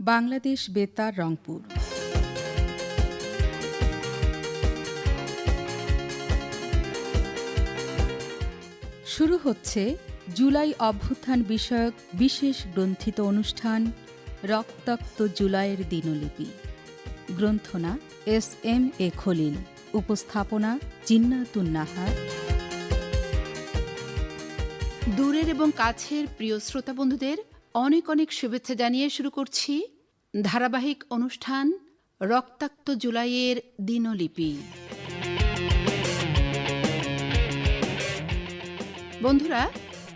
বাংলাদেশ বেতার, রংপুর। শুরু হচ্ছে জুলাই অভ্যুত্থান বিষয়ক বিশেষ গ্রন্থিত অনুষ্ঠান, রক্তাক্ত জুলাইয়ের দিনলিপি। গ্রন্থনা এস এম এ খলিল। উপস্থাপনা জিন্নাতুন নাহার। দূরের এবং কাছের প্রিয় শ্রোতা বন্ধুদের অনেক অনেক শুভেচ্ছা জানিয়ে শুরু করছি ধারাবাহিক অনুষ্ঠান রক্তাক্ত জুলাইয়ের দিনলিপি। বন্ধুরা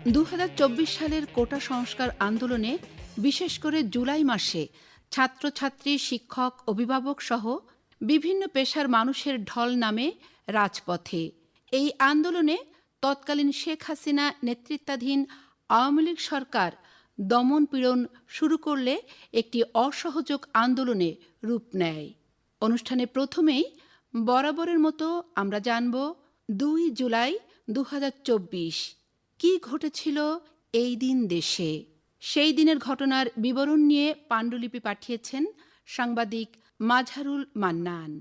দু হাজার চব্বিশ সালের কোটা সংস্কার আন্দোলনে বিশেষ করে জুলাই মাসে ছাত্রছাত্রী, শিক্ষক, অভিভাবক সহ বিভিন্ন পেশার মানুষের ঢল নামে রাজপথে। এই আন্দোলনে তৎকালীন শেখ হাসিনা নেতৃত্বাধীন আওয়ামী লীগ সরকার দমন পীড়ন শুরু করলে একটি অসহযোগ আন্দোলনে রূপ নেয়। অনুষ্ঠানে প্রথমেই বরাবরের মতো আমরা জানব দুই জুলাই দু কি ঘটেছিল এই দিন দেশে। সেই দিনের ঘটনার বিবরণ নিয়ে পাণ্ডুলিপি পাঠিয়েছেন সাংবাদিক মাঝারুল মান্নান।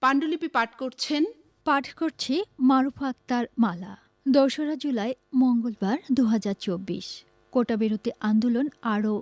পাণ্ডুলিপি পাঠ করছেন পাঠ করছি মারুফা আক্তার মালা। দোসরা জুলাই মঙ্গলবার দু হাজার চব্বিশ। কোটা বিরোধী আন্দোলন আরও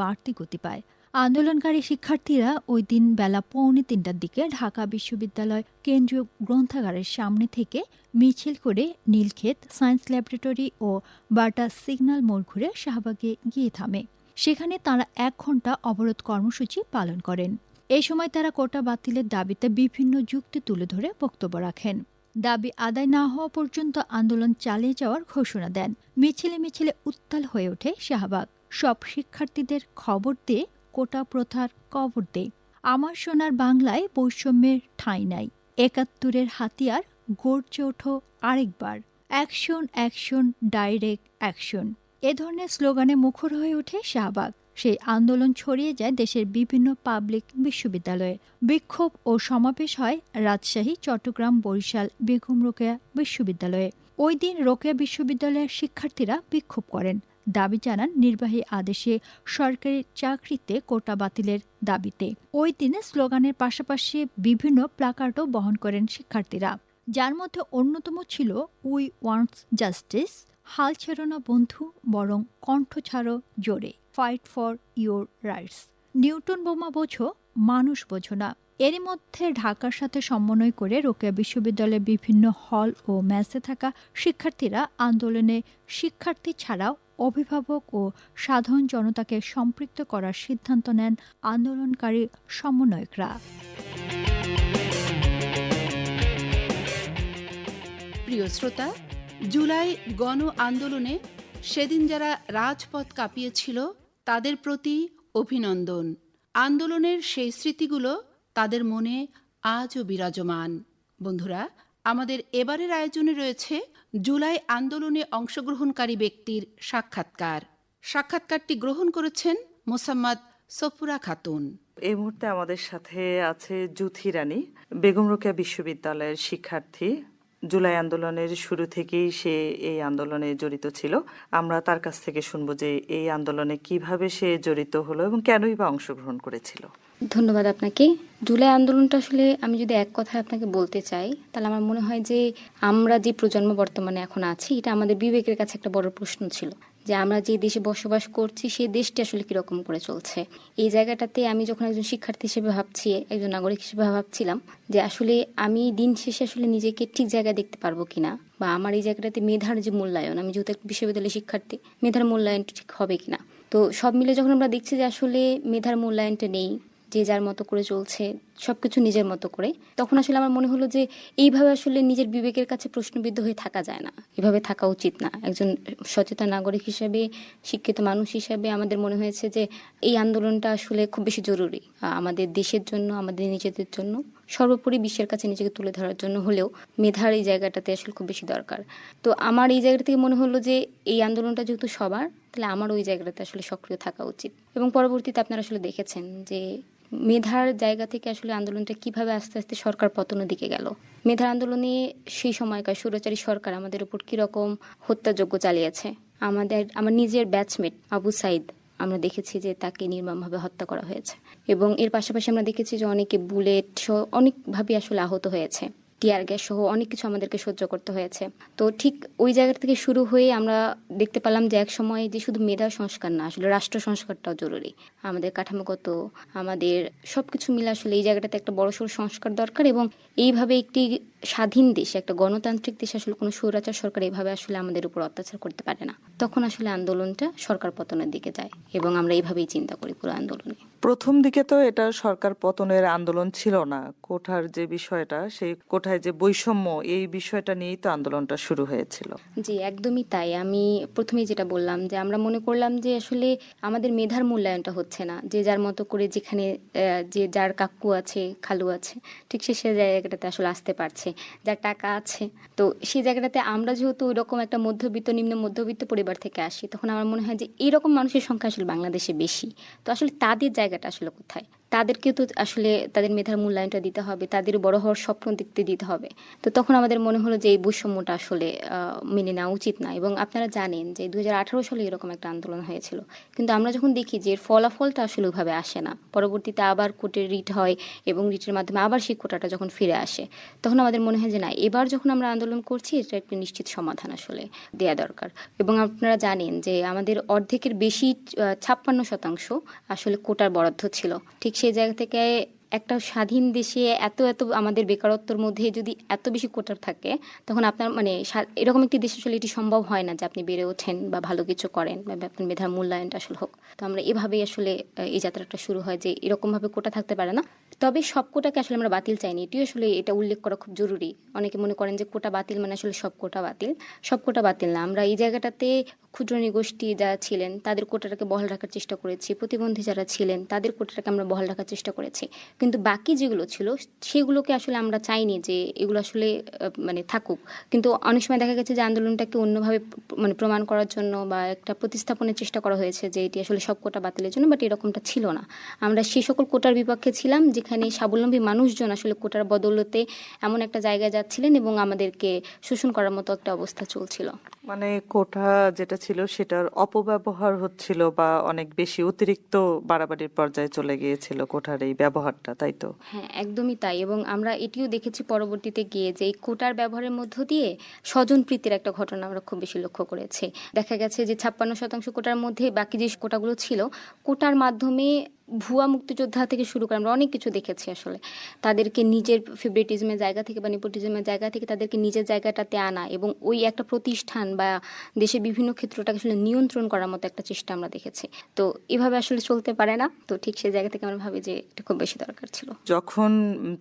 বাড়তি গতি পায়। আন্দোলনকারী শিক্ষার্থীরা ওই দিন বেলা পৌনে তিনটার দিকে ঢাকা বিশ্ববিদ্যালয় কেন্দ্রীয় গ্রন্থাগারের সামনে থেকে মিছিল করে নীলক্ষেত সায়েন্স ল্যাবরেটরি ও বাটা সিগন্যাল মোড় ঘুরে শাহবাগে গিয়ে থামে। সেখানে তারা এক ঘণ্টা অবরোধ কর্মসূচি পালন করেন। এই সময় তারা কোটা বাতিলের দাবিতে বিভিন্ন যুক্তি তুলে ধরে বক্তব্য রাখেন। দাবি আদায় না হওয়া পর্যন্ত আন্দোলন চালিয়ে যাওয়ার ঘোষণা দেন। মিছিলে মিছিলে উত্তাল হয়ে ওঠে শাহবাগ। সব শিক্ষার্থীদের খবর দিয়ে কোটা প্রথার কবর দে আমার সোনার বাংলায় বৈষম্যের ঠাঁই নাই। একাত্তরের হাতিয়ার গড়ছে ওঠো আরেকবার। Action action, direct action. এ ধরনের স্লোগানে মুখর হয়ে ওঠে শাহবাগ। সেই আন্দোলন ছড়িয়ে যায় দেশের বিভিন্ন পাবলিক বিশ্ববিদ্যালয়ে। বিক্ষোভ ও সমাবেশ হয় রাজশাহী, চট্টগ্রাম, বরিশাল বেগম রোকেয়া বিশ্ববিদ্যালয়ে। ওই দিন রোকেয়া বিশ্ববিদ্যালয়ের শিক্ষার্থীরা বিক্ষোভ করেন। দাবি জানান নির্বাহী আদেশে সরকারি চাকরিতে কোটা বাতিলের দাবিতে। ওই দিনে স্লোগানের পাশাপাশি বিভিন্ন প্লাকার্ডও বহন করেন শিক্ষার্থীরা। যার মধ্যে অন্যতম ছিল উই ওয়ান্টস জাস্টিস হাল ছেড়ো না বন্ধু, বরং কণ্ঠ ছাড়ো জোরে। Fight for your rights Newton বোমা বোঝো, মানুষ বোঝো না। এরই মধ্যে ঢাকার সাথে সমন্বয় করে রোকেয়া বিশ্ববিদ্যালয়ের বিভিন্ন হল ও ম্যাচে থাকা শিক্ষার্থীরা আন্দোলনে শিক্ষার্থী ছাড়াও অভিভাবক ও সাধারণ জনতাকে সম্পৃক্ত করার সিদ্ধান্ত নেন আন্দোলনকারী সমন্বয়করা। প্রিয় শ্রোতা জুলাই গণ আন্দোলনে সেদিন যারা রাজপথ কাঁপিয়েছিল, তাদের প্রতি অভিনন্দন। আন্দোলনের সেই স্মৃতিগুলো তাদের মনে আজও বিরাজমান। বন্ধুরা, আমাদের এবারের আয়োজনে রয়েছে জুলাই আন্দোলনে অংশগ্রহণকারী ব্যক্তির সাক্ষাৎকার। সাক্ষাৎকারটি গ্রহণ করেছেন মোসাম্মদ সফুরা খাতুন। এই মুহূর্তে আমাদের সাথে আছে জুথি রানী, বেগম রোকেয়া বিশ্ববিদ্যালয়ের শিক্ষার্থী জুলাই আন্দোলনের শুরু থেকেই সে এই আন্দোলনে জড়িত ছিল। আমরা তার কাছ থেকে শুনব যে এই আন্দোলনে কীভাবে সে জড়িত হলো এবং কেনই বা অংশগ্রহণ করেছিল। ধন্যবাদ আপনাকে। জুলাই আন্দোলনটা আসলে আমি যদি এক কথায় আপনাকে বলতে চাই, তাহলে আমার মনে হয় যে আমরা যে প্রজন্ম বর্তমানে এখন আছি, এটা আমাদের বিবেকের কাছে একটা বড় প্রশ্ন ছিল। যে আমরা যে দেশে বসবাস করছি সেই দেশটি আসলে কীরকম করে চলছে? এই জায়গাটাতে আমি যখন একজন শিক্ষার্থী হিসেবে ভাবছি, একজন নাগরিক হিসেবে ভাবছিলাম যে আসলে আমি দিন শেষে আসলে নিজেকে ঠিক জায়গায় দেখতে পারব কিনা বা আমার এই জায়গাটাতে মেধার যে মূল্যায়ন, আমি যেহেতু একটা বিশ্ববিদ্যালয়ের শিক্ষার্থী, মেধার মূল্যায়নটা ঠিক হবে কিনা? তো সব মিলে যখন আমরা দেখছি যে আসলে মেধার মূল্যায়নটা নেই যে যার মতো করে চলছে সব কিছু নিজের মতো করে। তখন আসলে আমার মনে হলো যে এইভাবে আসলে নিজের বিবেকের কাছে প্রশ্নবিদ্ধ হয়ে থাকা যায় না। এভাবে থাকা উচিত না। একজন সচেতন নাগরিক হিসেবে, শিক্ষিত মানুষ হিসেবে আমাদের মনে হয়েছে যে এই আন্দোলনটা আসলে খুব বেশি জরুরি। আমাদের দেশের জন্য, আমাদের নিজেদের জন্য, সর্বোপরি বিশ্বের কাছে নিজেকে তুলে ধরার জন্য হলেও মেধার এই জায়গাটাতে আসলে খুব বেশি দরকার। তো আমার এই জায়গা থেকে মনে হলো যে এই আন্দোলনটা যেহেতু সবার, তাহলে আমার ওই জায়গাটাতে আসলে সক্রিয় থাকা উচিত। এবং পরবর্তীতে আপনারা আসলে দেখেছেন যে মেধার জায়গা থেকে আসলে আন্দোলনটা কীভাবে আস্তে আস্তে সরকার পতনের দিকে গেল? মেধার আন্দোলনে সেই সময়কার সুরাচারী সরকার আমাদের উপর কীরকম হত্যাযোগ্য চালিয়েছে? আমাদের, আমার নিজের ব্যাচমেট আবু সাইদ, আমরা দেখেছি যে তাকে নির্মমভাবে হত্যা করা হয়েছে। এবং এর পাশাপাশি আমরা দেখেছি যে অনেকে বুলেট সহ অনেকভাবে আসলে আহত হয়েছে। টিয়ার গ্যাস সহ অনেক কিছু আমাদেরকে সহ্য করতে হয়েছে। তো ঠিক ওই জায়গা থেকে শুরু হয়ে আমরা দেখতে পেলাম যে এক সময় যে শুধু মেধা সংস্কার না, আসলে রাষ্ট্র সংস্কারটাও জরুরি। আমাদের কাঠামোগত, আমাদের সবকিছু মিলে আসলে এই জায়গাটাতে একটা বড়সড় সংস্কার দরকার এবং এইভাবে একটি স্বাধীন দেশ একটা গণতান্ত্রিক দেশ আসলে কোনো স্বৈরাচার সরকার এভাবে আসলে আমাদের উপর অত্যাচার করতে পারে না। তখন আসলে আন্দোলনটা সরকার পতনের দিকে যায় এবং আমরা এইভাবেই চিন্তা করি পুরো আন্দোলনে প্রথম দিকে তো এটা সরকার পতনের আন্দোলন ছিল না। কোঠার যে বিষয়টা সেই কোঠায় যে বৈষম্য এই বিষয়টা নিয়েই তো আন্দোলনটা শুরু হয়েছিল। জি একদমই তাই। আমি প্রথমেই যেটা বললাম যে আমরা মনে করলাম যে আসলে আমাদের মেধার মূল্যায়নটা হচ্ছে না। যে যার মতো করে যেখানে যে যার কাকু আছে খালু আছে ঠিক সে সে জায়গাটাতে আসলে আসতে পারছে যার টাকা আছে। তো সেই জায়গাটাতে আমরা যেহেতু ওই রকম একটা মধ্যবিত্ত, নিম্ন মধ্যবিত্ত পরিবার থেকে আসি, তখন আমার মনে হয় যে এরকম মানুষের সংখ্যা আসলে বাংলাদেশে বেশি। তো আসলে তাদের জায়গাটা আসলে কোথায়? তাদেরকেও তো আসলে তাদের মেধার মূল্যায়নটা দিতে হবে, তাদের বড় হওয়ার স্বপ্ন দেখতে দিতে হবে। তো তখন আমাদের মনে হলো যে এই বৈষম্যটা আসলে মেনে নেওয়া উচিত না। এবং আপনারা জানেন যে দু হাজার আঠারো সালে এরকম একটা আন্দোলন হয়েছিল। কিন্তু আমরা যখন দেখি যে এর ফলাফলটা আসলে ওইভাবে আসে না, পরবর্তীতে আবার কোর্টের রিট হয় এবং রিটের মাধ্যমে আবার সেই কোটাটা যখন ফিরে আসে, তখন আমাদের মনে হয় যে না, এবার যখন আমরা আন্দোলন করছি, এটা একটা নিশ্চিত সমাধান আসলে দেয়া দরকার। এবং আপনারা জানেন যে আমাদের অর্ধেকের বেশি ছাপ্পান্ন শতাংশ আসলে কোটার বরাদ্দ ছিল। ঠিক সেই জায়গা থেকে একটা স্বাধীন দেশে এত এত আমাদের বেকারত্বর মধ্যে যদি এত বেশি কোটার থাকে, তখন আপনার মানে এরকম একটি দেশে আসলে এটি সম্ভব হয় না যে আপনি বেড়ে ওঠেন বা ভালো কিছু করেন বা আপনার মেধার মূল্যায়নটা আসলে হোক। তো আমরা এভাবেই আসলে এই যাত্রাটা শুরু হয় যে এরকমভাবে কোটা থাকতে পারে না। তবে সব কোটাকে আসলে আমরা বাতিল চাইনি। এটিও আসলে এটা উল্লেখ করা খুব জরুরি। অনেকে মনে করেন যে কোটা বাতিল মানে আসলে সব কোটা বাতিল। সব কোটা বাতিল না। আমরা এই জায়গাটাতে ক্ষুদ্র নিগোষ্ঠী যারা ছিলেন, তাদের কোটাটাকে বহাল রাখার চেষ্টা করেছি। প্রতিবন্ধী যারা ছিলেন, তাদের কোটাটাকে আমরা বহাল রাখার চেষ্টা করেছি। কিন্তু বাকি যেগুলো ছিল, সেগুলোকে আসলে আমরা চাইনি যে এগুলো আসলে মানে থাকুক। কিন্তু অনেক সময় দেখা গেছে যে আন্দোলনটাকে অন্যভাবে মানে প্রমাণ করার জন্য বা একটা প্রতিস্থাপনের চেষ্টা করা হয়েছে যে এটি আসলে সব কোটা বাতিলের জন্য, বাট এরকমটা ছিল না। আমরা সেই সকল কোটার বিপক্ষে ছিলাম, যেখানে স্বাবলম্বী মানুষজন আসলে কোটার বদলতে এমন একটা জায়গায় যাচ্ছিলেন এবং আমাদেরকে শোষণ করার মতো একটা অবস্থা চলছিল। মানে কোঠা যেটা ছিল সেটার অপব্যবহার হচ্ছিল বা অনেক বেশি অতিরিক্ত বাড়াবাড়ির পর্যায়ে চলে গিয়েছিল কোঠার এই ব্যবহারটা। তাই তো? হ্যাঁ একদমই তাই। এবং আমরা এটিও দেখেছি পরবর্তীতে গিয়ে যে এই কোটার ব্যবহারের মধ্য দিয়ে স্বজন প্রীতির একটা ঘটনা আমরা খুব বেশি লক্ষ্য করেছি। দেখা গেছে যে ছাপ্পান্ন শতাংশ কোটার মধ্যে বাকি যে কোটাগুলো ছিল, কোটার মাধ্যমে ভুয়া মুক্তিযোদ্ধা থেকে শুরু করে আমরা অনেক কিছু দেখেছি আসলে। তাদেরকে নিজের ফেভারিটিজমের জায়গা থেকে বা নিপোটিজমের জায়গা থেকে তাদেরকে নিজের জায়গাটাতে আনা এবং ওই একটা প্রতিষ্ঠান বা দেশের বিভিন্ন ক্ষেত্রটাকে আসলে নিয়ন্ত্রণ করার মতো একটা চেষ্টা আমরা দেখেছি। তো এভাবে আসলে চলতে পারে না। তো ঠিক সেই জায়গা থেকে আমরা ভাবি যে এটা খুব বেশি দরকার ছিল। যখন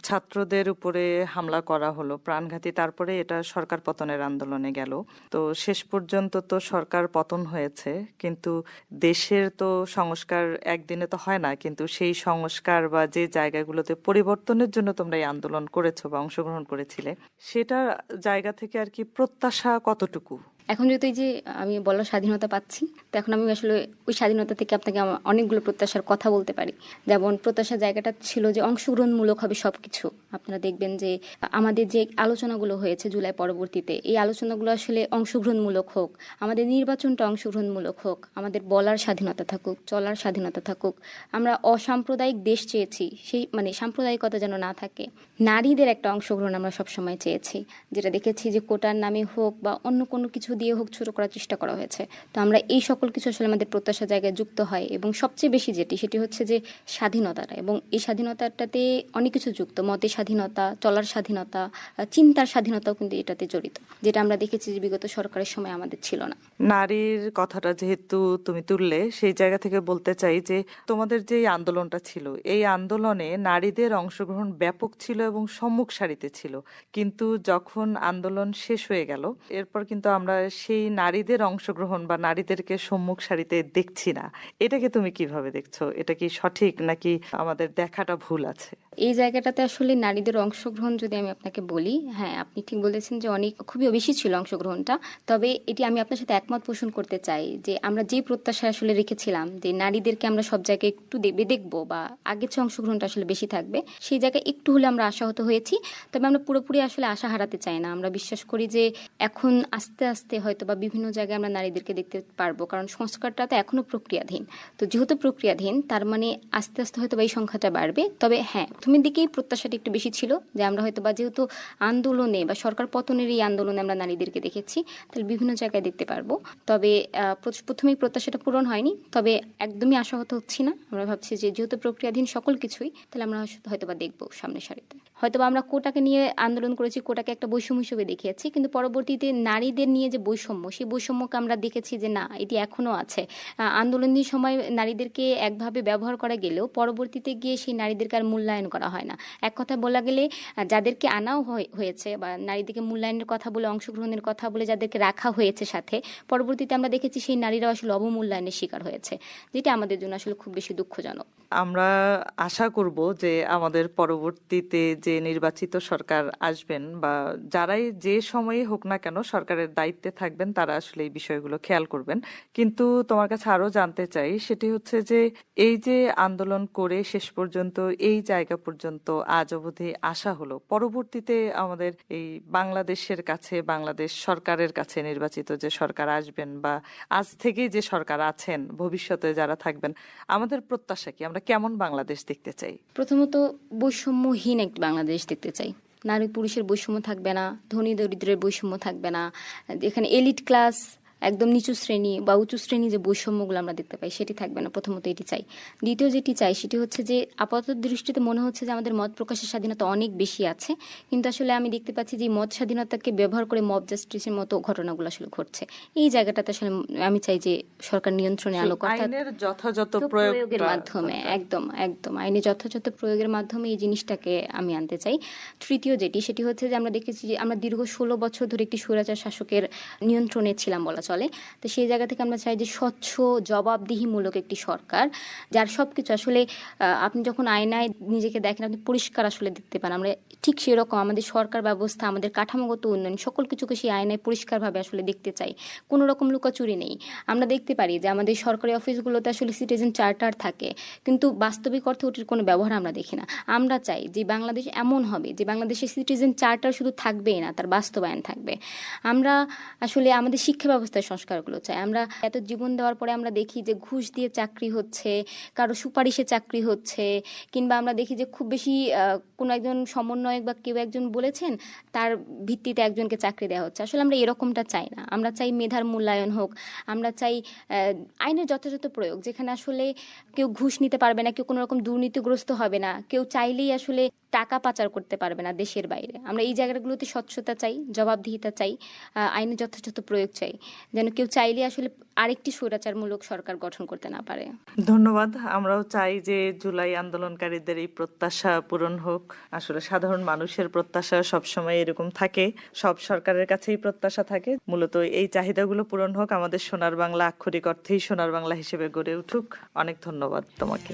ছাত্রদের উপরে হামলা করা হলো, প্রাণঘাতী তারপরে এটা সরকার পতনের আন্দোলনে গেল। তো শেষ পর্যন্ত তো সরকার পতন হয়েছে, কিন্তু দেশের তো সংস্কার একদিনে তো হয় না কিন্তু সেই সংস্কার বা যে জায়গাগুলোতে পরিবর্তনের জন্য তোমরা এই আন্দোলন করেছ বা অংশগ্রহণ করেছিলে, সেটার জায়গা থেকে আর কি প্রত্যাশা কতটুকু? এখন এই যে আমি বলার স্বাধীনতা পাচ্ছি, তো এখন আমি আসলে ওই স্বাধীনতা থেকে আপনাকে অনেকগুলো প্রত্যাশার কথা বলতে পারি। যেমন প্রত্যাশার জায়গাটা ছিল যে অংশগ্রহণমূলক হবে সব কিছু আপনারা দেখবেন যে আমাদের যে আলোচনাগুলো হয়েছে জুলাই পরবর্তীতে, এই আলোচনাগুলো আসলে অংশগ্রহণমূলক হোক, আমাদের নির্বাচনটা অংশগ্রহণমূলক হোক, আমাদের বলার স্বাধীনতা থাকুক, চলার স্বাধীনতা থাকুক, আমরা অসাম্প্রদায়িক দেশ চেয়েছি, সেই মানে সাম্প্রদায়িকতা যেন না থাকে। নারীদের একটা অংশগ্রহণ আমরা সবসময় চেয়েছি, যেটা দেখেছি যে কোটার নামে হোক বা অন্য কোনো কিছু দিয়ে হোক, ছোট করার চেষ্টা করা হয়েছে। তো আমরা এই সকল কিছু আসলে আমাদের প্রত্যাশা জায়গায় যুক্ত হয় এবং সবচেয়ে বেশি যেটি, সেটি হচ্ছে যে স্বাধীনতাটা এবং এই স্বাধীনতাটাতে অনেক কিছু যুক্ত। মতের স্বাধীনতা, চলার স্বাধীনতা চিন্তার স্বাধীনতাও কিন্তু এটাতে জড়িত, যেটা আমরা দেখেছি যে বিগত সরকারের সময় আমাদের ছিল না। নারীর কথাটা যেহেতু তুমি তুললে, সেই জায়গা থেকে বলতে চাই যে তোমাদের যে আন্দোলনটা ছিল, এই আন্দোলনে নারীদের অংশগ্রহণ ব্যাপক ছিল এবং সম্মুখ সারিতে ছিল। কিন্তু যখন আন্দোলন শেষ হয়ে গেল, এরপর কিন্তু আমরা সেই নারীদের অংশগ্রহণ বা নারীদেরকে সম্মুখ সারিতে দেখছি না। এটাকে তুমি কীভাবে দেখছ? এটা কি সঠিক নাকি আমাদের দেখাটা ভুল আছে? এই জায়গাটাতে আসলে নারীদের অংশগ্রহণ যদি আমি আপনাকে বলি হ্যাঁ আপনি ঠিক বলেছেন যে অনেক, খুবই বেশি ছিল অংশগ্রহণটা। তবে এটি আমি আপনার সাথে একমত পোষণ করতে চাই যে আমরা যে প্রত্যাশা আসলে রেখেছিলাম যে নারীদেরকে আমরা সব জায়গায় একটু দেবে দেখব বা আগের চেয়ে অংশগ্রহণটা আসলে বেশি থাকবে, সেই জায়গায় একটু হলে আমরা আশাহত হয়েছি। তবে আমরা পুরোপুরি আসলে আশা হারাতে চাই না। আমরা বিশ্বাস করি যে এখন আস্তে আস্তে হয়তো বা বিভিন্ন জায়গায় আমরা নারীদেরকে দেখতে পারব, কারণ সংস্কারটা তো এখনও প্রক্রিয়াধীন। তো যেহেতু প্রক্রিয়াধীন, তার মানে আস্তে আস্তে হয়তো বা এই সংখ্যাটা বাড়বে। তবে হ্যাঁ প্রথমের দিকেই প্রত্যাশাটা একটু বেশি ছিল যে আমরা হয়তো বা যেহেতু আন্দোলনে বা সরকার পতনের এই আন্দোলনে আমরা নারীদেরকে দেখেছি, তাহলে বিভিন্ন জায়গায় দেখতে পারব। তবে প্রথমেই প্রত্যাশাটা পূরণ হয়নি, তবে একদমই আশাহত হচ্ছি না। আমরা ভাবছি যে যেহেতু প্রক্রিয়াধীন সকল কিছুই, তাহলে আমরা হয়তো বা দেখব সামনের সারিতে। হয়তো আমরা কোটাকে নিয়ে আন্দোলন করেছি, কোটাকে একটা বৈষম্য হিসেবে দেখিয়েছি, কিন্তু পরবর্তীতে নারীদের নিয়ে যে বৈষম্য, সেই বৈষম্যকে আমরা দেখেছি যে না, এটি এখনও আছে। আন্দোলনের সময় নারীদেরকে একভাবে ব্যবহার করা গেলেও পরবর্তীতে গিয়ে সেই নারীদেরকে আর মূল্যায়ন করা হয় না। এক কথা বলা গেলে যাদেরকে আনাও হয়ে- হয়েছে বা নারীদেরকে মূল্যায়নের কথা বলে, অংশগ্রহণের কথা বলে যাদেরকে রাখা হয়েছে সাথে, পরবর্তীতে আমরা দেখেছি সেই নারীরা আসলে অবমূল্যায়নের শিকার হয়েছে, যেটা আমাদের জন্য আসলে খুব বেশি দুঃখজনক। আমরা আশা করব যে আমাদের পরবর্তীতে যে নির্বাচিত সরকার আসবেন বা যারাই যে সময়ে হোক না কেন সরকারের দায়িত্বে থাকবেন, তারা আসলে এই বিষয়গুলো খেয়াল করবেন। কিন্তু তোমার কাছে আরও জানতে চাই, সেটি হচ্ছে যে এই যে আন্দোলন করে শেষ পর্যন্ত, এই জায়গা পর্যন্ত আজ অবধি আসা হলো, পরবর্তীতে আমাদের এই বাংলাদেশের কাছে, বাংলাদেশ সরকারের কাছে নির্বাচিত যে সরকার আসবেন বা আজ থেকে যে সরকার আছেন, ভবিষ্যতে যারা থাকবেন, আমাদের প্রত্যাশা কি? আমরা কেমন বাংলাদেশ দেখতে চাই? প্রথমত, বৈষম্যহীন একটি বাংলাদেশ দেখতে চাই। নারী পুরুষের বৈষম্য থাকবে না, ধনী দরিদ্রের বৈষম্য থাকবে না। এখানে এলিট ক্লাস একদম নিচু শ্রেণি বা উঁচু শ্রেণি যে বৈষম্যগুলো আমরা দেখতে পাই সেটি থাকবে না প্রথমত এটি চাই। দ্বিতীয় যেটি চাই সেটি হচ্ছে যে আপাতত দৃষ্টিতে মনে হচ্ছে যে আমাদের মত প্রকাশের স্বাধীনতা অনেক বেশি আছে কিন্তু আসলে আমি দেখতে পাচ্ছি যে মত স্বাধীনতাকে ব্যবহার করে মব জাস্টিসের মতো ঘটনাগুলো আসলে ঘটছে। এই জায়গাটাতে আসলে আমি চাই যে সরকার নিয়ন্ত্রণে অর্থাৎ আইনের যথাযথ প্রয়োগের মাধ্যমে একদম একদম। আইনে যথাযথ প্রয়োগের মাধ্যমে এই জিনিসটাকে আমি আনতে চাই। তৃতীয় যেটি সেটি হচ্ছে যে আমরা দেখেছি যে আমরা দীর্ঘ ষোলো বছর ধরে একটি স্বৈরাচার শাসকের নিয়ন্ত্রণে ছিলাম বলা চলে। তো সেই জায়গা থেকে আমরা চাই যে স্বচ্ছ, জবাবদিহিমূলক একটি সরকার, যার সব কিছু আসলে আপনি যখন আয়নায় নিজেকে দেখেন, আপনি পরিষ্কার আসলে দেখতে পান। আমরা ঠিক সেরকম আমাদের সরকার ব্যবস্থা, আমাদের কাঠামোগত উন্নয়ন, সকল কিছুকে সেই আয়নায় পরিষ্কারভাবে আসলে দেখতে চাই। কোনো রকম লুকাচুরি নেই। আমরা দেখতে পারি যে আমাদের সরকারি অফিসগুলোতে আসলে সিটিজেন চার্টার থাকে, কিন্তু বাস্তবিক অর্থে ওটির কোনো ব্যবহার আমরা দেখি না। আমরা চাই যে বাংলাদেশ এমন হবে যে বাংলাদেশের সিটিজেন চার্টার শুধু থাকবেই না, তার বাস্তবায়ন থাকবে। আমরা আসলে আমাদের শিক্ষা ব্যবস্থার সংস্কারগুলো চাই। আমরা এত জীবন দেওয়ার পরে আমরা দেখি যে ঘুষ দিয়ে চাকরি হচ্ছে, কারও সুপারিশে চাকরি হচ্ছে, কিংবা আমরা দেখি যে খুব বেশি কোনো একজন সমন্বয়ক বা কেউ একজন বলেছেন, তার ভিত্তিতে একজনকে চাকরি দেওয়া হচ্ছে। আসলে আমরা এরকমটা চাই না। আমরা চাই মেধার মূল্যায়ন হোক। আমরা চাই আইনের যথাযথ প্রয়োগ, যেখানে আসলে কেউ ঘুষ নিতে পারবে না, কেউ কোনো রকম দুর্নীতিগ্রস্ত হবে না। কেউ চাইলেই আসলে টাকা পাচার করতে পারবে না দেশের বাইরে। আমরা এই জায়গাগুলোতে স্বচ্ছতা চাই, জবাবদিহিতা চাই আইনে যথাযথ প্রয়োগ চাই। যেন কেউ চাইলে আসলে আরেকটি স্বৈরাচারমূলক সরকার গঠন করতে না পারে। ধন্যবাদ। আমরাও চাই যে জুলাই আন্দোলনকারীদের এই প্রত্যাশা পূরণ হোক। আসলে সাধারণ মানুষের প্রত্যাশা সবসময় এরকম থাকে। সব সরকারের কাছেই প্রত্যাশা থাকে। মূলত এই চাহিদাগুলো পূরণ হোক। আমাদের সোনার বাংলা আক্ষরিক অর্থেই সোনার বাংলা হিসেবে গড়ে উঠুক। অনেক ধন্যবাদ তোমাকে।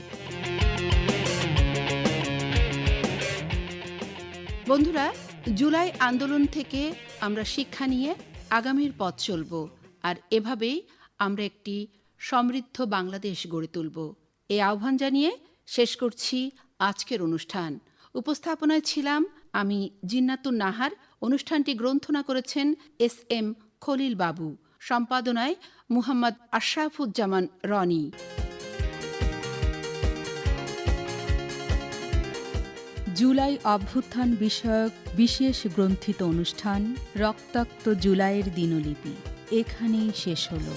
বন্ধুরা, জুলাই আন্দোলন থেকে আমরা শিক্ষা নিয়ে আগামীর পথ চলব আর এভাবেই আমরা একটি সমৃদ্ধ বাংলাদেশ গড়ে তুলব। এই আহ্বান জানিয়ে শেষ করছি আজকের অনুষ্ঠান। উপস্থাপনায় ছিলাম আমি জিন্নাতুন নাহার। অনুষ্ঠানটি গ্রন্থনা করেছেন এস এম খলিল বাবু। সম্পাদনায় মুহাম্মদ আশরাফুজ্জামান রনি। জুলাই অভ্যুত্থান বিষয়ক বিশেষ গ্রন্থিত অনুষ্ঠান রক্তাক্ত জুলাইয়ের দিনলিপি। এখানেই শেষ হলো।